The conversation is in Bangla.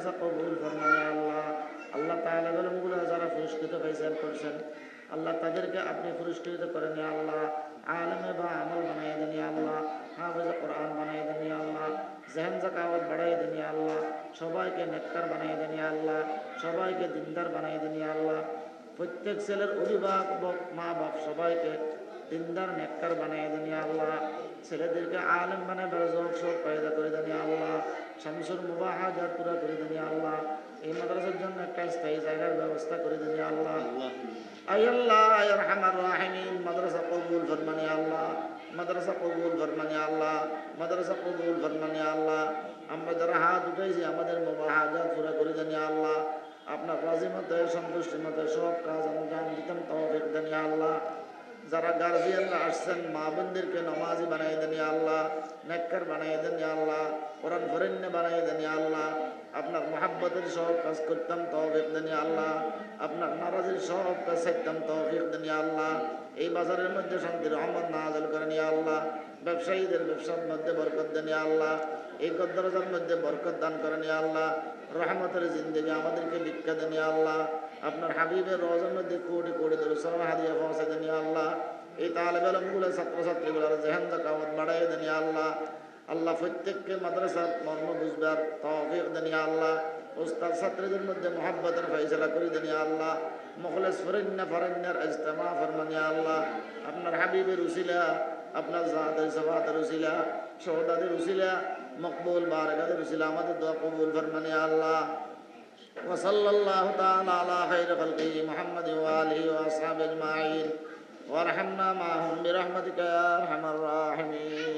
মাদ্রাসা কবুল ফরমানে আল্লাহ আল্লাহ তাআলা আলমগুলো যারা পুরস্কৃত হয়েছেন করছেন, আল্লাহ তাদেরকে আপনি পুরস্কৃত করেন আল্লাহ। আলমে বা আমল বানাই দেন আল্লাহ। হাফেজ কোরআন বানাই দেন আল্লাহ। জেহেন জাকাওয়াত বাড়াই দেন আল্লাহ। সবাইকে নেককার বানাই দেন আল্লাহ। সবাইকে দিনদার বানাই দেন আল্লাহ। প্রত্যেক ছেলের অভিভাবক মা বাপ সবাইকে দিনদার, নেককার বানিয়ে দেন আল্লাহ। ছেলেদেরকে আলেম বানায় বেরোজক সব পয়দা করে দেন আল্লাহ। শামসুর মুবাহাজাত পুরা করে দেন আল্লাহ। এই মাদ্রাসার জন্য একটা স্থায়ী জায়গার ব্যবস্থা করে দেন আল্লাহ। আই আল্লাহ রহমান রাহিমিন, মাদ্রাসা কবুল ফরমানি আল্লাহ, মাদ্রাসা কবুল ফরমানি আল্লাহ, মাদ্রাসা কবুল ফরমানি আল্লাহ। আমরা যারা হাত উঠাইছি, আমাদের মুবাহাজাত পুরা করে দেন আল্লাহ। আপনার রাজি মতে সন্তুষ্টি মতে সব কাজ দিতেন তৌফিক দেন ইয়া আল্লাহ। যারা গার্জিয়ানরা আসছেন মা বোনদেরকে নমাজি বানাই দেন আল্লাহ, নেককার বানাই দেন আল্লাহ, কোরআন ফরেন্নে বানাই দেন আল্লাহ, আপনার মহাব্বতের সব কাজ করতাম, তৌফিক দেন আল্লাহ, আপনার নারাজির সব কাজ ছাড়তাম তৌফিক দেন আল্লাহ, এই বাজারের মধ্যে শান্তির রহমত নাজল ইয়া আল্লাহ, ব্যবসায়ীদের ব্যবসার মধ্যে বরকত দেন আল্লাহ, এই গদ্দরজার মধ্যে বরকত দান করেন ইয়া আল্লাহ, রহমতের জিন্দগি আমাদেরকে ভিক্ষা দেন আল্লাহ, আপনার হাবিবের রোজার মধ্যে কোটি কোটি দরুসালাম হাদিয়া এই তালেব আলমগুলো ছাত্রছাত্রীগুলোর জেহান জাকাওয়াত বাড়াই দেন ইয়া আল্লাহ আল্লাহ প্রত্যেককে মাদ্রাসার মর্ম বুঝবার তৌফিক দেন ইয়া আল্লাহ উস্তাদ ছাত্রীদের মধ্যে মোহাব্বতের ফয়সলা করে দেন ইয়া আল্লাহ মুখলেস ফরিন্না ফরন্যার ইজতেমা ফরমান ইয়া আল্লাহ আপনার হাবিবের উসিলা আপনার জাহাদের সবাদের উসিলা শহদাদের উসিলা মকবুল বারগাদের উসিলা আমাদের দোয়া কবুল ফরমান ইয়া আল্লাহ وصلى الله تعالى على خير خلقه محمد وآله وأصحابه أجمعين وارحمنا معهم برحمتك يا أرحم الراحمين.